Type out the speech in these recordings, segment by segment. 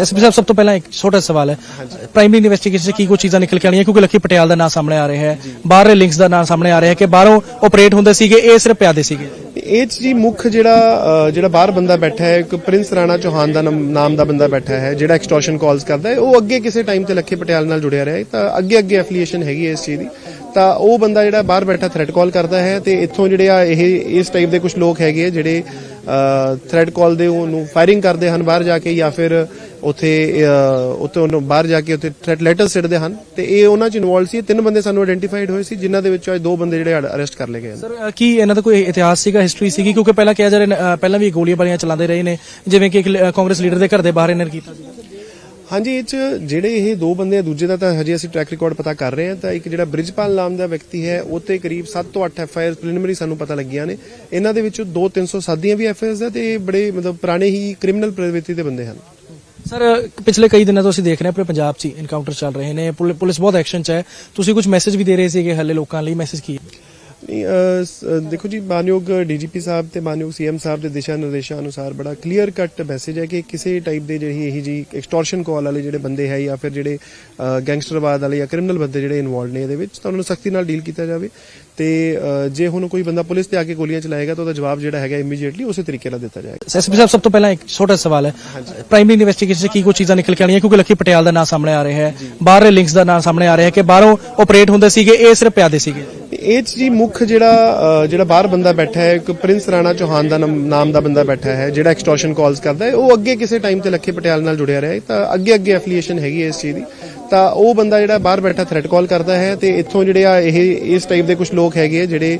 SP ਸਾਹਿਬ ਸਭ ਤੋਂ ਪਹਿਲਾਂ ਇੱਕ ਛੋਟਾ ਸਵਾਲ ਹੈ। ਪ੍ਰਾਇਮਰੀ ਇਨਵੈਸਟੀਗੇਸ਼ਨ 'ਚ ਕੀ ਕੁਝ ਚੀਜ਼ਾਂ ਨਿਕਲ ਕੇ ਆਣੀਆਂ ਕਿਉਂਕਿ ਲੱਖੀ ਪਟਿਆਲ ਦਾ ਨਾਮ ਸਾਹਮਣੇ ਆ ਰਿਹਾ ਹੈ। ਬਾਹਰਲੇ ਲਿੰਕਸ ਦਾ ਨਾਮ ਸਾਹਮਣੇ ਆ ਰਿਹਾ ਹੈ ਕਿ ਬਾਹਰੋਂ ਆਪਰੇਟ ਹੁੰਦੇ ਸੀਗੇ ਇਹ ਸਿਰਫ ਪਿਆਦੇ ਸੀਗੇ। ਇਹ ਜੀ ਮੁੱਖ ਜਿਹੜਾ ਜਿਹੜਾ ਬਾਹਰ ਬੰਦਾ ਬੈਠਾ ਹੈ ਇੱਕ ਪ੍ਰਿੰਸ ਰਾਣਾ ਚੌਹਾਨ ਦਾ ਨਾਮ ਦਾ ਬੰਦਾ ਬੈਠਾ ਹੈ ਜਿਹੜਾ ਐਕਸਟੋਰਸ਼ਨ ਕਾਲਸ ਕਰਦਾ ਹੈ ਉਹ ਅੱਗੇ ਕਿਸੇ ਟਾਈਮ ਤੇ ਲੱਖੇ ਪਟਿਆਲ ਨਾਲ ਜੁੜਿਆ ਰਿਹਾ ਹੈ। ਤਾਂ ਅੱਗੇ ਅੱਗੇ ਐਫੀਲੀਏਸ਼ਨ ਹੈਗੀ ਹੈ ਇਸ ਚੀਜ਼ ਦੀ। ਤਾਂ ਉਹ ਬੰਦਾ ਜਿਹੜਾ ਬਾਹਰ ਬੈਠਾ ਥ੍ਰੈਡ ਕਾਲ ਕਰਦਾ ਹੈ ਤੇ ਇੱਥੋਂ ਜਿਹੜੇ ਆ ਇਹ ਇਸ ਟਾਈਪ ਦੇ ਕੁਝ ਲੋਕ ਹੈਗੇ ਜਿਹੜੇ ਥ੍ਰੈਡ ਕਾਲ ਦੇ ਉਹਨੂੰ ਫਾਇਰਿੰਗ ਕਰਦੇ ਹਨ ਬਾਹਰ ਜਾ ਕੇ ਜਾਂ ਫਿਰ ਉੱਥੇ ਅ, ਉਹਨੂੰ ਬਾਹਰ ਜਾ ਕੇ ਉੱਥੇ ਥ੍ਰੈਟ ਲੈਟਰ ਸਿੱਟਦੇ ਹਨ। ਤੇ ਇਹ ਉਹਨਾਂ ਚ ਇਨਵੋਲਵ ਸੀ ਤਿੰਨ ਬੰਦੇ ਸਾਨੂੰ ਆਇਡੈਂਟੀਫਾਈਡ ਹੋਏ ਸੀ ਜਿਨ੍ਹਾਂ ਦੇ ਵਿੱਚੋਂ ਅੱਜ ਦੋ ਬੰਦੇ ਜਿਹੜੇ ਅਰੈਸਟ ਕਰ ਲਏ ਗਏ ਸਰ ਕੀ ਇਹਨਾਂ ਦਾ ਕੋਈ ਇਤਿਹਾਸ ਸੀਗਾ ਹਿਸਟਰੀ ਸੀਗੀ? ਕਿਉਂਕਿ ਪਹਿਲਾਂ ਕਿਹਾ ਜਾ ਰਿਹਾ ਪਹਿਲਾਂ ਵੀ ਗੋਲੀਆਂ ਬਾਰੀਆਂ ਚਲਾਉਂਦੇ ਰਹੇ ਨੇ ਜਿਵੇਂ ਕਿ ਕਾਂਗਰਸ ਲੀਡਰ ਦੇ ਘਰ ਦੇ ਬਾਹਰ ਇਹਨਾਂ ਨੇ ਕੀਤਾ ਸੀ ਹਾਂਜੀ, ਇਹ ਚ ਜਿਹੜੇ ਇਹ ਦੋ ਬੰਦੇ ਆ, ਦੂਜੇ ਦਾ ਤਾਂ ਹਜੇ ਅਸੀਂ ਟਰੈਕ ਰਿਕਾਰਡ ਪਤਾ ਕਰ ਰਹੇ ਹਾਂ ਤਾਂ ਇੱਕ ਜਿਹੜਾ ਬ੍ਰਿਜਪਾਲ ਨਾਮ ਦਾ ਵਿਅਕਤੀ ਹੈ, ਉਹ ਤੇ ਕਰੀਬ 7 ਤੋਂ 8 ਐਫ ਆਈ ਆਰ ਪ੍ਰੀਲਿਮਿਨਰੀ ਸਾਨੂੰ ਪਤਾ ਲੱਗੀਆਂ ਨੇ। ਇਹਨਾਂ ਦੇ ਵਿੱਚੋਂ 2 307 ਦੀਆਂ ਵੀ ਐਫ ਆਈ ਆਰਸ ਹੈ ਤੇ ਇਹ ਬੜੇ ਮਤਲਬ ਪੁਰਾਣੇ ਹੀ ਕ੍ਰਿਮੀਨਲ ਪ੍ਰਵਿਰਤੀ ਦੇ ਬੰਦੇ ਹਨ। ਸਰ ਪਿਛਲੇ ਕਈ ਦਿਨਾਂ ਤੋਂ ਅਸੀਂ ਦੇਖ ਰਹੇ ਹਾਂ ਆਪਣੇ ਪੰਜਾਬ 'ਚ ਇਨਕਾਊਂਟਰ ਚੱਲ ਰਹੇ ਨੇ। ਪੁਲਿਸ ਬਹੁਤ ਐਕਸ਼ਨ 'ਚ ਹੈ। ਤੁਸੀਂ ਕੁਝ ਮੈਸੇਜ ਵੀ ਦੇ ਰਹੇ ਸੀਗੇ ਹੱਲੇ ਲੋਕਾਂ ਲਈ ਮੈਸੇਜ ਕੀ ਦੇਖੋ ਜੀ ਮਾਨਯੋਗ ਡੀਜੀਪੀ ਸਾਹਿਬ ਤੇ ਮਾਨਯੋਗ ਸੀਐਮ ਸਾਹਿਬ ਦੇ ਦਿਸ਼ਾ ਨਿਰਦੇਸ਼ਾਂ ਅਨੁਸਾਰ ਬੜਾ ਕਲੀਅਰ ਕੱਟ ਮੈਸੇਜ ਹੈ ਕਿ ਕਿਸੇ ਟਾਈਪ ਦੇ ਜਿਹੜੀ ਇਹੀ ਜੀ ਐਕਸਟੋਰਸ਼ਨ ਕਾਲ ਵਾਲੇ ਜਿਹੜੇ ਬੰਦੇ ਹੈ ਜਾਂ ਫਿਰ ਜਿਹੜੇ ਗੈਂਗਸਟਰਵਾਦ ਵਾਲੇ ਜਾਂ ਕ੍ਰਿਮੀਨਲ ਬੰਦੇ ਜਿਹੜੇ ਇਨਵੋਲਡ ਨੇ ਇਹਦੇ ਵਿੱਚ ਤਾਂ ਉਹਨਾਂ ਨੂੰ ਸਖਤੀ ਨਾਲ ਡੀਲ ਕੀਤਾ ਜਾਵੇ ਤੇ ਜੇ ਹੁਣ ਕੋਈ ਬੰਦਾ ਪੁਲਿਸ ਤੇ ਆ ਕੇ ਗੋਲੀਆਂ ਚਲਾਏਗਾ ਤਾਂ ਉਹਦਾ ਜਵਾਬ ਜਿਹੜਾ ਹੈਗਾ ਇਮੀਡੀਏਟਲੀ ਉਸੇ ਤਰੀਕੇ ਨਾਲ ਦਿੱਤਾ ਜਾਏਗਾ। ਐਸਪੀ ਸਾਹਿਬ ਸਭ ਤੋਂ ਪਹਿਲਾਂ ਇੱਕ ਛੋਟਾ ਸਵਾਲ ਹੈ। ਪ੍ਰਾਇਮਰੀ ਇਨਵੈਸਟੀਗੇਸ਼ਨ ਕੀ ਕੁਝ ਚੀਜ਼ਾਂ ਨਿਕਲ ਕੇ ਆਣੀਆਂ ਕਿਉਂਕਿ ਲੱਖੀ ਪਟਿਆਲ ਦਾ ਨਾਮ ਸਾਹਮਣੇ ਆ ਰਿਹਾ ਹੈ। ਬਾਹਰਲੇ ਲਿੰਕਸ ਦਾ ਨਾਮ ਸਾਹਮਣੇ ਆ ਰਿਹਾ ਹੈ ਕਿ ਬਾਹਰੋਂ ਆਪਰੇਟ ਹੁੰਦੇ ਸੀਗੇ ਇਹ ਸਿਰਫ ਪਿਆਦੇ ਸੀਗੇ। ਇਹ ਜੀ ਮੁੱਖ ਮੁੱਖ ਜਿਹੜਾ ਅ, ਜਿਹੜਾ ਬਾਹਰ ਬੰਦਾ ਬੈਠਾ ਹੈ ਇੱਕ ਪ੍ਰਿੰਸ ਰਾਣਾ ਚੌਹਾਨ ਦਾ ਨਾਮ ਨਾਮ ਦਾ ਬੰਦਾ ਬੈਠਾ ਹੈ ਜਿਹੜਾ ਐਕਸਟੋਰਸ਼ਨ ਕਾਲਸ ਕਰਦਾ ਹੈ ਉਹ ਅੱਗੇ ਕਿਸੇ ਟਾਈਮ ਤੇ ਲੱਖੇ ਪਟਿਆਲ ਨਾਲ ਜੁੜਿਆ ਰਿਹਾ ਹੈ ਤਾਂ ਅੱਗੇ ਅੱਗੇ ਐਫੀਲੀਏਸ਼ਨ ਹੈਗੀ ਹੈ ਇਸ ਚੀਜ਼ ਦੀ। ਤਾਂ ਉਹ ਬੰਦਾ ਜਿਹੜਾ ਬਾਹਰ ਬੈਠਾ ਥ੍ਰੈਡ ਕਾਲ ਕਰਦਾ ਹੈ ਤੇ ਇੱਥੋਂ ਜਿਹੜੇ ਆ ਇਹ ਇਸ ਟਾਈਪ ਦੇ ਕੁਝ ਲੋਕ ਹੈਗੇ ਆ ਜਿਹੜੇ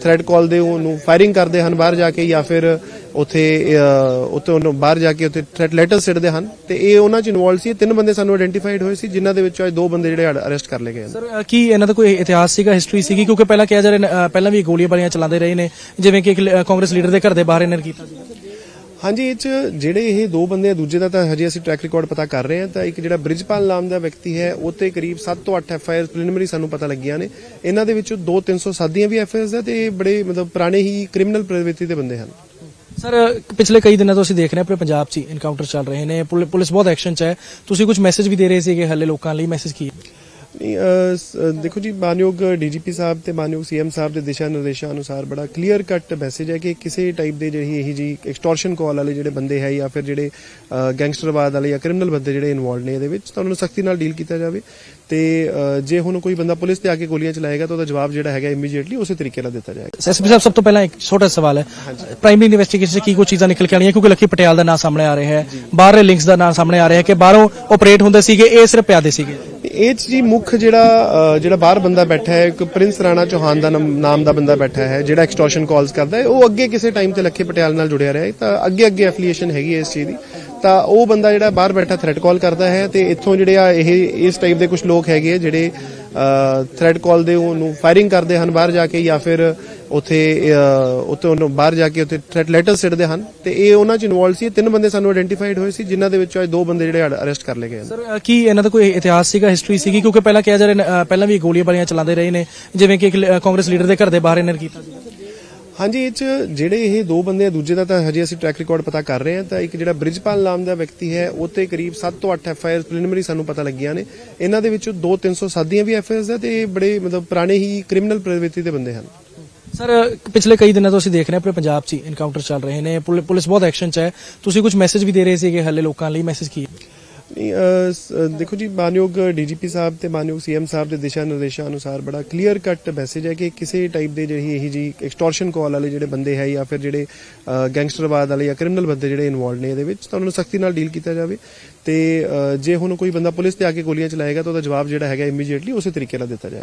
ਥ੍ਰੈਡ ਕਾਲ ਦੇ ਉਹਨੂੰ ਫਾਇਰਿੰਗ ਕਰਦੇ ਹਨ ਬਾਹਰ ਜਾ ਕੇ ਜਾਂ ਫਿਰ ਉੱਥੇ ਅ, ਉਹਨੂੰ ਬਾਹਰ ਜਾ ਕੇ ਉੱਥੇ ਥ੍ਰੈਟ ਲੈਟਰ ਸਿੱਟਦੇ ਹਨ। ਤੇ ਇਹ ਉਹਨਾਂ ਚ ਇਨਵੋਲਵ ਸੀ। ਤਿੰਨ ਬੰਦੇ ਸਾਨੂੰ ਆਇਡੈਂਟੀਫਾਈਡ ਹੋਏ ਸੀ ਜਿਨ੍ਹਾਂ ਦੇ ਵਿੱਚੋਂ ਅੱਜ ਦੋ ਬੰਦੇ ਜਿਹੜੇ ਅਰੈਸਟ ਕਰ ਲਏ ਗਏ ਹਨ। ਸਰ ਕੀ ਇਹਨਾਂ ਦਾ ਕੋਈ ਇਤਿਹਾਸ ਸੀਗਾ ਹਿਸਟਰੀ ਸੀਗੀ? ਕਿਉਂਕਿ ਪਹਿਲਾਂ ਕਿਹਾ ਜਾ ਰਿਹਾ ਪਹਿਲਾਂ ਵੀ ਇਹ ਗੋਲੀਆਂ ਬਾਰੀਆਂ ਚਲਾਉਂਦੇ ਰਹੇ ਨੇ। ਜਿਵੇਂ ਕਿ ਕਾਂਗਰਸ ਲੀਡਰ ਦੇ ਘਰ ਦੇ ਬਾਹਰ ਇਹਨਾਂ ਨੇ ਕੀਤਾ ਸੀ। ਹਾਂਜੀ, ਇਹ ਚ ਜਿਹੜੇ ਇਹ ਦੋ ਬੰਦੇ ਆ, ਦੂਜੇ ਦਾ ਤਾਂ ਹਜੇ ਅਸੀਂ ਟਰੈਕ ਰਿਕਾਰਡ ਪਤਾ ਕਰ ਰਹੇ ਹਾਂ, ਤਾਂ ਇੱਕ ਜਿਹੜਾ ਬ੍ਰਿਜਪਾਲ ਨਾਮ ਦਾ ਵਿਅਕਤੀ ਹੈ, ਉਹ ਤੇ ਕਰੀਬ 7 ਤੋਂ 8 ਐਫ ਆਈ ਆਰ ਪ੍ਰੀਲਿਮਿਨਰੀ ਸਾਨੂੰ ਪਤਾ ਲੱਗੀਆਂ ਨੇ। ਇਹਨਾਂ ਦੇ ਵਿੱਚੋਂ 2 307 ਦੀਆਂ ਵੀ ਐਫ ਆਈ ਆਰਸ ਹੈ ਤੇ ਇਹ ਬੜੇ ਮਤਲਬ ਪੁਰਾਣੇ ਹੀ ਕ੍ਰਿਮੀਨਲ ਪ੍ਰਵਿਰਤੀ ਦੇ ਬੰਦੇ ਹਨ। ਸਰ, ਪਿਛਲੇ ਕਈ ਦਿਨਾਂ ਤੋਂ ਅਸੀਂ ਦੇਖ ਰਹੇ ਹਾਂ ਆਪਣੇ ਪੰਜਾਬ 'ਚ ਇਨਕਾਊਂਟਰ ਚੱਲ ਰਹੇ ਨੇ। ਪੁਲਿਸ ਬਹੁਤ ਐਕਸ਼ਨ 'ਚ ਹੈ। ਤੁਸੀਂ ਕੁਝ ਮੈਸੇਜ ਵੀ ਦੇ ਰਹੇ ਸੀਗੇ ਹੱਲੇ ਲੋਕਾਂ ਲਈ ਮੈਸੇਜ ਕੀ ਹੈ? ਦੇਖੋ ਜੀ ਮਾਨਯੋਗ ਡੀਜੀਪੀ ਸਾਹਿਬ ਤੇ ਮਾਨਯੋਗ ਸੀਐਮ ਸਾਹਿਬ ਦੇ ਦਿਸ਼ਾ ਨਿਰਦੇਸ਼ਾਂ ਅਨੁਸਾਰ ਬੜਾ ਕਲੀਅਰ ਕੱਟ ਮੈਸੇਜ ਹੈ ਕਿ ਕਿਸੇ ਟਾਈਪ ਦੇ ਜਿਹੜੀ ਇਹੀ ਜੀ ਐਕਸਟੋਰਸ਼ਨ ਕਾਲ ਵਾਲੇ ਜਿਹੜੇ ਬੰਦੇ ਹੈ ਜਾਂ ਫਿਰ ਜਿਹੜੇ ਗੈਂਗਸਟਰਵਾਦ ਵਾਲੇ ਜਾਂ ਕ੍ਰਿਮੀਨਲ ਬੰਦੇ ਜਿਹੜੇ ਇਨਵੋਲਡ ਨੇ ਇਹਦੇ ਵਿੱਚ ਤਾਂ ਉਹਨਾਂ ਨੂੰ ਸਖਤੀ ਨਾਲ ਡੀਲ ਕੀਤਾ ਜਾਵੇ ਤੇ ਜੇ ਹੁਣ ਕੋਈ ਬੰਦਾ ਪੁਲਿਸ ਤੇ ਆ ਕੇ ਗੋਲੀਆਂ ਚਲਾਏਗਾ ਤਾਂ ਉਹਦਾ ਜਵਾਬ ਜਿਹੜਾ ਹੈਗਾ ਇਮੀਡੀਏਟਲੀ ਉਸੇ ਤਰੀਕੇ ਨਾਲ ਦਿੱਤਾ ਜਾਏਗਾ। ਐਸਪੀ ਸਾਹਿਬ ਸਭ ਤੋਂ ਪਹਿਲਾਂ ਇੱਕ ਛੋਟਾ ਸਵਾਲ ਹੈ। ਪ੍ਰਾਇਮਰੀ ਇਨਵੈਸਟੀਗੇਸ਼ਨ 'ਚ ਕੀ ਕੁਝ ਚੀਜ਼ਾਂ ਨਿਕਲ ਕੇ ਆਣੀਆਂ ਕਿਉਂਕਿ ਲੱਖੀ ਪਟਿਆਲ ਦਾ ਨਾਮ ਸਾਹਮਣੇ ਆ ਰਿਹਾ ਹੈ ਬਾਹਰਲੇ ਲਿੰਕਸ ਦਾ ਨਾਮ ਸਾਹਮਣੇ ਆ ਰਿਹਾ ਹੈ ਕਿ ਬਾਹਰੋਂ ਆਪਰੇਟ ਹੁੰਦੇ ਸੀਗੇ ਇਹ ਸਿਰਫ ਪਿਆਦੇ ਸੀਗੇ। ਇਹ 'ਚ ਜੀ ਮੁੱਖ ਜਿਹੜਾ ਜਿਹੜਾ ਬਾਹਰ ਬੰਦਾ ਬੈਠਾ ਹੈ, ਇੱਕ ਪ੍ਰਿੰਸ ਰਾਣਾ ਚੌਹਾਨ ਦਾ ਨਾਮ ਨਾਮ ਦਾ ਬੰਦਾ ਬੈਠਾ ਹੈ, ਜਿਹੜਾ ਐਕਸਟੋਰਸ਼ਨ ਕਾਲਸ ਕਰਦਾ ਹੈ, ਉਹ ਅੱਗੇ ਕਿਸੇ ਟਾਈਮ ਤੇ ਲੱਖੇ ਪਟਿਆਲ ਨਾਲ ਜੁੜਿਆ ਰਿਹਾ ਹੈ, ਤਾਂ ਅੱਗੇ ਅੱਗੇ ਐਫੀਲੀਏਸ਼ਨ ਹੈਗੀ ਹੈ ਇਸ ਚੀਜ਼ ਦੀ। ਤਾਂ ਉਹ ਬੰਦਾ ਜਿਹੜਾ ਬਾਹਰ ਬੈਠਾ ਥ੍ਰੈਡ ਕਾਲ ਕਰਦਾ ਹੈ ਤੇ ਇੱਥੋਂ ਜਿਹੜੇ ਆ ਇਹ, ਇਸ ਟਾਈਪ ਦੇ ਕੁਝ ਲੋਕ ਹੈਗੇ ਆ ਜਿਹੜੇ ਥ੍ਰੈਡ ਕਾਲ ਦੇ ਉਹਨੂੰ ਫਾਇਰਿੰਗ ਕਰਦੇ ਹਨ ਬਾਹਰ ਜਾ ਕੇ ਜਾਂ ਫਿਰ ਉੱਥੇ ਉੱਥੇ ਉਹਨੂੰ ਬਾਹਰ ਜਾ ਕੇ ਉੱਥੇ ਥ੍ਰੈਟ ਲੈਟਰ ਸਿੱਟਦੇ ਹਨ ਤੇ ਇਹ ਉਹਨਾਂ ਚ ਇਨਵੋਲਵ ਸੀ। ਤਿੰਨ ਬੰਦੇ ਸਾਨੂੰ ਆਇਡੈਂਟੀਫਾਈਡ ਹੋਏ ਸੀ ਜਿਨ੍ਹਾਂ ਦੇ ਵਿੱਚੋਂ ਅੱਜ ਦੋ ਬੰਦੇ ਜਿਹੜੇ ਅਰੈਸਟ ਕਰ ਲਏ ਗਏ ਸਰ ਕੀ ਇਹਨਾਂ ਦਾ ਕੋਈ ਇਤਿਹਾਸ ਸੀਗਾ ਹਿਸਟਰੀ ਸੀਗੀ? ਕਿਉਂਕਿ ਪਹਿਲਾਂ ਕਿਹਾ ਜਾ ਰਿਹਾ ਪਹਿਲਾਂ ਵੀ ਗੋਲੀਆਂ ਬਾਰੀਆਂ ਚਲਾਉਂਦੇ ਰਹੇ ਨੇ ਜਿਵੇਂ ਕਿ ਇੱਕ ਕਾਂਗਰਸ ਲੀਡਰ ਦੇ ਘਰ ਦੇ ਬਾਹਰ ਇਹਨਾਂ ਨੇ ਕੀਤਾ ਸੀ ਹਾਂਜੀ ਇਹ ਚ ਜਿਹੜੇ ਇਹ ਦੋ ਬੰਦੇ ਆ ਦੂਜੇ ਦਾ ਤਾਂ ਹਜੇ ਅਸੀਂ ਟਰੈਕ ਰਿਕਾਰਡ ਪਤਾ ਕਰ ਰਹੇ ਹਾਂ। ਤਾਂ ਇੱਕ ਜਿਹੜਾ ਬ੍ਰਿਜਪਾਲ ਨਾਮ ਦਾ ਵਿਅਕਤੀ ਹੈ ਉਹ ਤੇ ਕਰੀਬ 7 ਤੋਂ 8 ਐਫ ਆਈ ਆਰ ਪ੍ਰੀਲਿਮਿਨਰੀ ਸਾਨੂੰ ਪਤਾ ਲੱਗੀਆਂ ਨੇ। ਇਹਨਾਂ ਦੇ ਵਿੱਚੋਂ 2 307 ਦੀਆਂ ਵੀ ਐਫ ਆਈ ਤੇ ਬੜੇ ਮਤਲਬ ਪੁਰਾਣੇ ਹੀ ਕ੍ਰਿਮੀਨਲ ਪ੍ਰਵਿਰਤੀ ਦੇ ਬੰਦੇ ਹਨ। ਸਰ ਪਿਛਲੇ ਕਈ ਦਿਨਾਂ ਤੋਂ ਅਸੀਂ ਦੇਖ ਰਹੇ ਹਾਂ ਪੂਰੇ ਪੰਜਾਬ 'ਚ ਇਨਕਾਊਂਟਰ ਚੱਲ ਰਹੇ ਨੇ। ਪੁਲ- ਪੁਲਿਸ ਬਹੁਤ ਐਕਸ਼ਨ 'ਚ ਹੈ। ਤੁਸੀਂ ਕੁਝ ਮੈਸੇਜ ਵੀ ਦੇ ਰਹੇ ਸੀਗੇ ਹੱਲੇ ਲੋਕਾਂ ਲਈ? ਮੈਸੇਜ ਕੀ ਹੈ? ਨਹੀਂ, ਅਹ, ਸ- ਅਹ, ਦੇਖੋ ਜੀ ਮਾਨਯੋਗ ਡੀਜੀਪੀ ਸਾਹਿਬ ਤੇ ਮਾਨਯੋਗ ਸੀਐਮ ਸਾਹਿਬ ਦੇ ਦਿਸ਼ਾ ਨਿਰਦੇਸ਼ਾਂ ਅਨੁਸਾਰ ਬੜਾ ਕਲੀਅਰ ਕੱਟ ਮੈਸੇਜ ਹੈ ਕਿ ਕਿਸੇ ਟਾਈਪ ਦੇ ਜਿਹੜੀ ਇਹੀ ਜੀ ਐਕਸਟੋਰਸ਼ਨ ਕਾਲ ਵਾਲੇ ਜਿਹੜੇ ਬੰਦੇ ਹੈ ਜਾਂ ਫਿਰ ਜਿਹੜੇ ਅਹ, ਗੈਂਗਸਟਰਵਾਦ ਵਾਲੇ ਜਾਂ ਕ੍ਰਿਮੀਨਲ ਬੰਦੇ ਜਿਹੜੇ ਇਨਵੋਲਡ ਨੇ ਇਹਦੇ ਵਿੱਚ ਤਾਂ ਉਹਨਾਂ ਨੂੰ ਸਖਤੀ ਨਾਲ ਡੀਲ ਕੀਤਾ ਜਾਵੇ ਤੇ ਅਹ, ਜੇ ਹੁਣ ਕੋਈ ਬੰਦਾ ਪੁਲਿਸ ਤੇ ਆ ਕੇ ਗੋਲੀਆਂ ਚਲਾਏਗਾ ਤਾਂ ਉਹਦਾ ਜਵਾਬ ਜਿਹੜਾ ਹੈਗਾ ਇਮੀਡੀਏਟਲੀ ਉਸੇ ਤਰੀਕੇ ਨਾਲ ਦਿੱਤਾ ਜਾਏਗਾ।